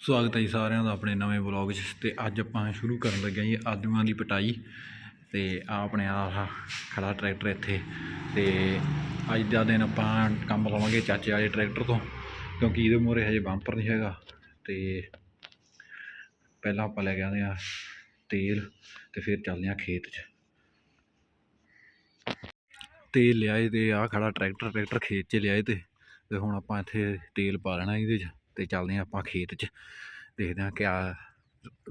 ਸਵਾਗਤ ਹੈ ਜੀ ਸਾਰਿਆਂ ਦਾ ਆਪਣੇ ਨਵੇਂ ਵਲੌਗ 'ਚ ਤੇ ਅੱਜ ਆਪਾਂ ਸ਼ੁਰੂ ਕਰਨ ਲੱਗੇ ਹਾਂ ਜੀ ਆਦੂਆਂ ਦੀ ਪਟਾਈ ਤੇ ਆ ਆਪਣੇ ਆ ਖੜਾ ਟਰੈਕਟਰ ਇੱਥੇ ਤੇ ਅੱਜ ਦਾ ਦਿਨ ਆਪਾਂ ਕੰਮ ਲਵਾਂਗੇ ਚਾਚੇ ਵਾਲੇ ਟਰੈਕਟਰ ਤੋਂ ਕਿਉਂਕਿ ਇਹਦੇ ਮੂਹਰੇ ਹਜੇ ਬੰਪਰ ਨਹੀਂ ਹੈਗਾ ਤੇ ਪਹਿਲਾਂ ਆਪਾਂ ਲੈ ਕੇ ਆਉਂਦੇ ਆ ਤੇਲ ਤੇ ਫਿਰ ਚੱਲਦੇ ਆ ਖੇਤ 'ਚ। ਤੇਲ ਲਿਆਏ ਤੇ ਆ ਖੜਾ ਟਰੈਕਟਰ ਟਰੈਕਟਰ ਖੇਤ 'ਚ ਲਿਆਏ ਤੇ ਤੇ ਹੁਣ ਆਪਾਂ ਇੱਥੇ ਤੇਲ ਪਾ ਲੈਣਾ ਇਹਦੇ 'ਚ। ਤੇ ਚੱਲਦੇ ਹਾਂ ਆਪਾਂ ਖੇਤ 'ਚ। ਦੇਖਦੇ ਹਾਂ ਕਿਆ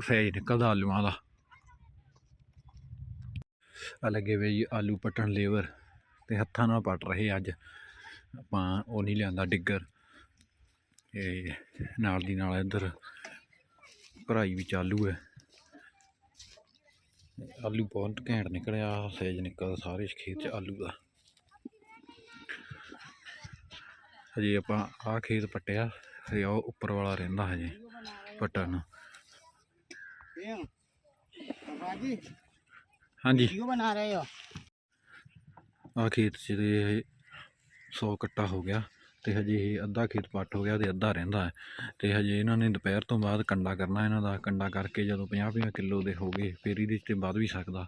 ਸਹਿਜ ਨਿਕਲਦਾ ਆਲੂਆਂ ਦਾ। ਆ ਲੱਗੇ ਵੇ ਜੀ ਆਲੂ ਪੱਟਣ ਲੇਬਰ ਤੇ ਹੱਥਾਂ ਨਾਲ ਪੱਟ ਰਹੇ ਅੱਜ। ਆਪਾਂ ਉਹ ਨਹੀਂ ਲਿਆਂਦਾ ਡਿੱਗਰ। ਤੇ ਨਾਲ ਦੀ ਨਾਲ ਇੱਧਰ ਭਰਾਈ ਵੀ ਚਾਲੂ ਹੈ। ਆਲੂ ਬਹੁਤ ਘੈਂਟ ਨਿਕਲਿਆ, ਸਹਿਜ ਨਿਕਲਦਾ ਸਾਰੇ ਖੇਤ 'ਚ ਆਲੂ ਦਾ। ਹਜੇ ਆਪਾਂ ਆਹ ਖੇਤ ਪੱਟਿਆ। ਹਜੇ ਉਹ ਉੱਪਰ ਵਾਲਾ ਰਹਿੰਦਾ ਹਜੇ ਬਟਨ। ਬਾਜੀ ਹਾਂਜੀ। ਕਿਉਂ ਬਣਾ ਰਹੇ ਹੋ? ਆ ਖੇਤ 'ਚ ਹਜੇ 100 ਕੱਟਾ ਹੋ ਗਿਆ ਤੇ ਹਜੇ ਇਹ ਅੱਧਾ ਖੇਤ ਪੱਟ ਹੋ ਗਿਆ ਤੇ ਅੱਧਾ ਰਹਿੰਦਾ ਹੈ। ਤੇ ਹਜੇ ਇਹਨਾਂ ਨੇ ਦੁਪਹਿਰ ਤੋਂ ਬਾਅਦ ਕੰਡਾ ਕਰਨਾ ਇਹਨਾਂ ਦਾ। ਕੰਡਾ ਕਰਕੇ ਜਦੋਂ 50 50 ਕਿਲੋ ਦੇ ਹੋ ਗਏ ਫੇਰ ਇਹਦੇ ਤੇ ਵੱਧ ਵੀ ਸਕਦਾ।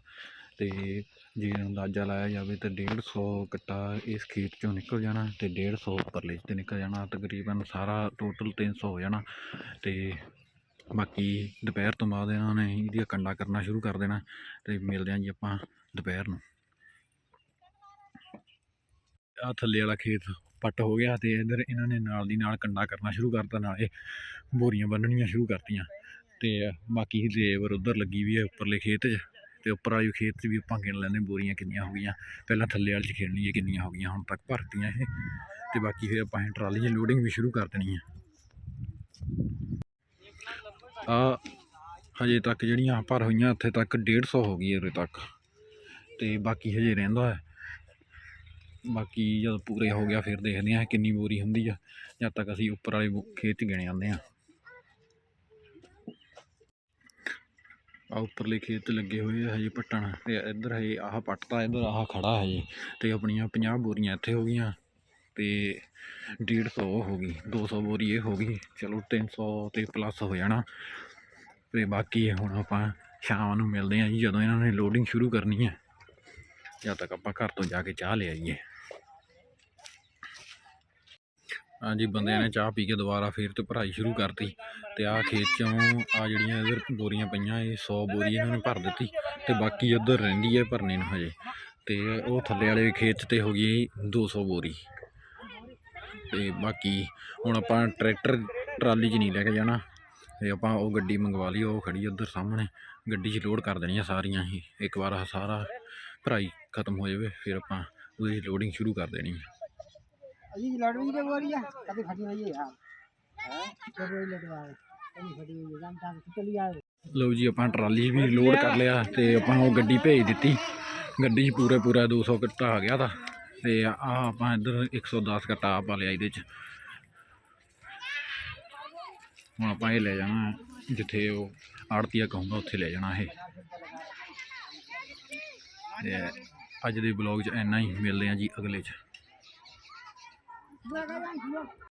ਅਤੇ ਜੇ ਅੰਦਾਜ਼ਾ ਲਾਇਆ ਜਾਵੇ ਤਾਂ ਡੇਢ ਸੌ ਕੱਟਾ ਇਸ ਖੇਤ 'ਚੋਂ ਨਿਕਲ ਜਾਣਾ ਅਤੇ ਡੇਢ ਸੌ ਉੱਪਰਲੇ 'ਚ ਨਿਕਲ ਜਾਣਾ, ਤਕਰੀਬਨ ਸਾਰਾ ਟੋਟਲ 300 ਹੋ ਜਾਣਾ। ਅਤੇ ਬਾਕੀ ਦੁਪਹਿਰ ਤੋਂ ਬਾਅਦ ਇਹਨਾਂ ਨੇ ਇਹਦੀਆਂ ਕੰਡਾ ਕਰਨਾ ਸ਼ੁਰੂ ਕਰ ਦੇਣਾ ਅਤੇ ਮਿਲਦੇ ਹਾਂ ਜੀ ਆਪਾਂ ਦੁਪਹਿਰ ਨੂੰ। ਆ ਥੱਲੇ ਵਾਲਾ ਖੇਤ ਪੱਟ ਹੋ ਗਿਆ ਤੇ ਇਧਰ ਇਹਨਾਂ ਨੇ ਨਾਲ ਦੀ ਨਾਲ ਕੰਡਾ ਕਰਨਾ ਸ਼ੁਰੂ ਕਰਤਾ, ਨਾਲੇ ਬੋਰੀਆਂ ਬੰਨਣੀਆਂ ਸ਼ੁਰੂ ਕਰਤੀਆਂ। ਤੇ ਬਾਕੀ ਲੇਬਰ ਉਧਰ ਲੱਗੀ ਵੀ ਹੈ ਉੱਪਰਲੇ ਖੇਤ 'ਚ। ਤੇ ਉੱਪਰ ਵਾਲੀ ਖੇਤ 'ਚ ਵੀ ਆਪਾਂ ਗਿਣ ਲੈਂਦੇ ਬੋਰੀਆਂ ਕਿੰਨੀਆਂ ਹੋ ਗਈਆਂ। ਪਹਿਲਾਂ ਥੱਲੇ ਵਾਲੀ 'ਚ ਖੇਡਣੀ ਹੈ ਕਿੰਨੀਆਂ ਹੋ ਗਈਆਂ, ਹੁਣ ਤੱਕ ਭਰਤੀਆਂ ਇਹ। ਤੇ ਬਾਕੀ ਫਿਰ ਆਪਾਂ ਇਹ ਟਰਾਲੀ 'ਚ ਲੋਡਿੰਗ ਵੀ ਸ਼ੁਰੂ ਕਰ ਦੇਣੀ ਹੈ। ਆ ਹਜੇ ਤੱਕ ਜਿਹੜੀਆਂ ਭਰ ਹੋਈਆਂ, ਉੱਥੇ ਤੱਕ 150 ਹੋ ਗਈ ਉਰੇ ਤੱਕ। ਤੇ ਬਾਕੀ ਹਜੇ ਰਹਿੰਦਾ ਹੈ। ਬਾਕੀ ਜਦ ਪੂਰੇ ਹੋ ਗਿਆ ਫਿਰ ਦੇਖਦੇ ਹਾਂ ਕਿੰਨੀ ਬੋਰੀ ਹੁੰਦੀ ਆ, ਜਦ ਤੱਕ ਅਸੀਂ ਉੱਪਰ ਵਾਲੇ ਬੋ- ਖੇਤ 'ਚ ਗਿਣੇ ਜਾਂਦੇ ਆ ਆ ਉੱਪਰਲੇ ਖੇਤ 'ਚ ਲੱਗੇ ਹੋਏ ਆ ਹਜੇ ਪੱਟਣ ਤੇ ਇੱਧਰ ਹਜੇ ਆਹ ਪੱਟਤਾ ਇੱਧਰ ਆਹ ਖੜਾ ਹਜੇ ਤੇ ਆਪਣੀਆਂ 50 ਬੋਰੀਆਂ ਇੱਥੇ ਹੋ ਗਈਆਂ ਤੇ 150 ਉਹ ਹੋ ਗਈ 200 ਬੋਰੀ ਇਹ ਹੋ ਗਈ, ਚਲੋ 300 ਤੇ ਪਲੱਸ ਹੋ ਜਾਣਾ ਤੇ ਬਾਕੀ ਹੁਣ ਆਪਾਂ ਸ਼ਾਮ ਨੂੰ ਮਿਲਦੇ ਆ ਜੀ, ਜਦੋਂ ਇਹਨਾਂ ਨੇ ਲੋਡਿੰਗ ਸ਼ੁਰੂ ਕਰਨੀ ਹੈ ਜਦ ਤੱਕ ਆਪਾਂ ਘਰ ਤੋਂ ਜਾ ਕੇ ਚਾਹ ਲੈ ਆਈਏ। ਹਾਂਜੀ, ਬੰਦਿਆਂ ਨੇ ਚਾਹ ਪੀ ਕੇ ਦੁਬਾਰਾ ਫੇਰ ਤੋਂ ਭਰਾਈ ਸ਼ੁਰੂ ਕਰਤੀ। ਤੇ ਆ ਖੇਤ ਚੋਂ ਆ ਜਿਹੜੀਆਂ ਇਧਰ ਬੋਰੀਆਂ ਪਈਆਂ, ਇਹ 100 ਬੋਰੀ ਇਹਨਾਂ ਨੇ ਭਰ ਦਿੱਤੀ ਤੇ ਬਾਕੀ ਉਧਰ ਰਹਿੰਦੀ ਹੈ ਭਰਨੇ ਨੂੰ ਹਜੇ। ਤੇ ਉਹ ਥੱਲੇ ਵਾਲੇ ਖੇਤ ਤੇ ਹੋ ਗਈ 200 ਬੋਰੀ। ਤੇ ਬਾਕੀ ਹੁਣ ਆਪਾਂ ਟਰੈਕਟਰ ਟਰਾਲੀ 'ਚ ਨਹੀਂ ਲੈ ਕੇ ਜਾਣਾ। ਤੇ ਆਪਾਂ ਉਹ ਗੱਡੀ ਮੰਗਵਾ ਲਈ, ਉਹ ਖੜੀ ਉਧਰ ਸਾਹਮਣੇ। ਗੱਡੀ 'ਚ ਲੋਡ ਕਰ ਦੇਣੀਆਂ ਸਾਰੀਆਂ ਹੀ। ਇੱਕ ਵਾਰ ਸਾਰਾ ਭਰਾਈ ਖਤਮ ਹੋ ਜਾਵੇ, ਫਿਰ ਆਪਾਂ ਉਹਦੀ ਲੋਡਿੰਗ ਸ਼ੁਰੂ ਕਰ ਦੇਣੀ ਹੈ ਅਜੀ ਲੋਡਿੰਗ ਦੀ ਵਾਰੀ ਆ, ਕਦੇ ਖੜੀ ਹੋਈ ਆ ਲਓ ਜੀ, ਆਪਾਂ ਟਰਾਲੀ ਵੀ ਲੋਡ ਕਰ ਲਿਆ ਤੇ ਆਪਾਂ ਉਹ ਗੱਡੀ ਭੇਜ ਦਿੱਤੀ। ਗੱਡੀ 'ਚ ਪੂਰੇ ਪੂਰਾ 200 ਕੱਟਾ ਆ ਗਿਆ ਤਾਂ ਤੇ ਆ ਆਪਾਂ ਇੱਧਰ 110 ਕੱਟਾ ਪਾ ਲਿਆ ਇਹਦੇ 'ਚ। ਹੁਣ ਆਪਾਂ ਇਹ ਲੈ ਜਾਣਾ, ਜਿੱਥੇ ਉਹ ਆੜਤੀਆ ਕਹੂੰਗਾ, ਉੱਥੇ ਲੈ ਜਾਣਾ ਇਹ। ਤੇ ਅੱਜ ਦੇ ਬਲੌਗ 'ਚ ਇੰਨਾ ਹੀ, ਮਿਲਦੇ ਆ ਜੀ ਅਗਲੇ 'ਚ।